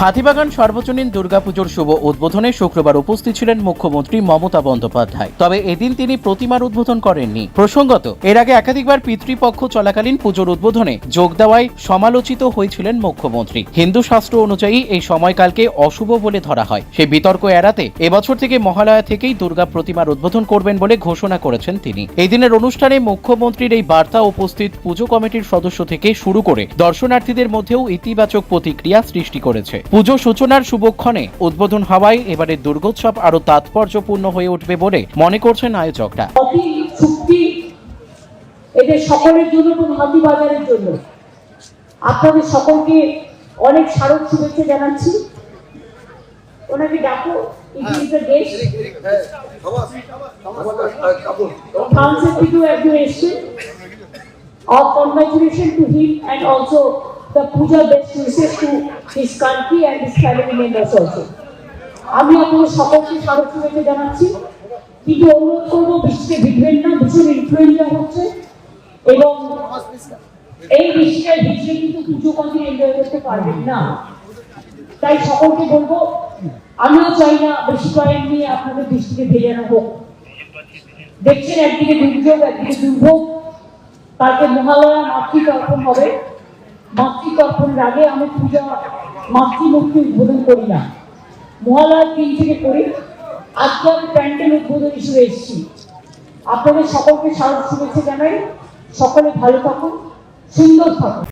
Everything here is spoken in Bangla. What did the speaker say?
হাতিবাগান সর্বজনীন দুর্গাপুজোর শুভ উদ্বোধনে শুক্রবার উপস্থিত ছিলেন মুখ্যমন্ত্রী মমতা বন্দ্যোপাধ্যায়। তবে এদিন তিনি প্রতিমার উদ্বোধন করেননি। প্রসঙ্গত, এর আগে একাধিকবার পিতৃপক্ষ চলাকালীন পুজোর উদ্বোধনে যোগ দেওয়ায় সমালোচিত হয়েছিলেন মুখ্যমন্ত্রী। হিন্দু শাস্ত্র অনুযায়ী এই সময়কালকে অশুভ বলে ধরা হয়। সেই বিতর্ক এড়াতে এবছর থেকে মহালয়া থেকেই দুর্গা প্রতিমার উদ্বোধন করবেন বলে ঘোষণা করেছেন তিনি। এই দিনের অনুষ্ঠানে মুখ্যমন্ত্রীর এই বার্তা উপস্থিত পুজো কমিটির সদস্য থেকে শুরু করে দর্শনার্থীদের মধ্যেও ইতিবাচক প্রতিক্রিয়া সৃষ্টি করেছে। পুজো সূচনার শুভক্ষণে উদ্বোধন হওয়ায় এবারের দুর্গোৎসব আরও তাৎপর্যপূর্ণ হয়ে উঠবে বলে মনে করছেন আয়োজকরা। এদের সকলের জন্য এবং হাতি বাজারের জন্য। আপনাদের সকলকে অনেক স্মারক শুভেচ্ছা জানাচ্ছি। ওনাকে ডাকো দ্য গেস্ট ফ্রান্সের থেকেও একজন এসছেন congratulation to him and also the puja best wishes to his country and his family members also. আমি আপনাদের সকলকে স্মারক শুভেচ্ছা জানাচ্ছি। কিন্তু অনুরোধ করব বৃষ্টিতে ভিড়বেন না ভীষণ ইনফ্লুয়েঞ্জা হচ্ছে এবং এই বৃষ্টিটায় ভিজলে কিন্তু পুজো কদিন এনজয় করতে পারবেন না। তাই সকলকে বলব, আমিও চাই না বেশি কয়েক নিয়ে আপনাদের বৃষ্টিতে ভেজানো হোক। দেখছেন একদিকে দুর্যোগ, একদিকে দুর্ভোগ। কালকে মহালয়া মাতৃতর্পণ হবে। মাতৃতর্পণের আগে আমি পূজা মাতৃমূর্তি উদ্বোধন করি না। মহালয়ার দিন থেকে করি। আজকে আমি প্যান্ডেল উদ্বোধন হিসেবে এসেছি। আপনাদের সকলকে স্বাগত শুভেচ্ছা জানাই। সকলে ভালো থাকুন, সুন্দর থাকুন।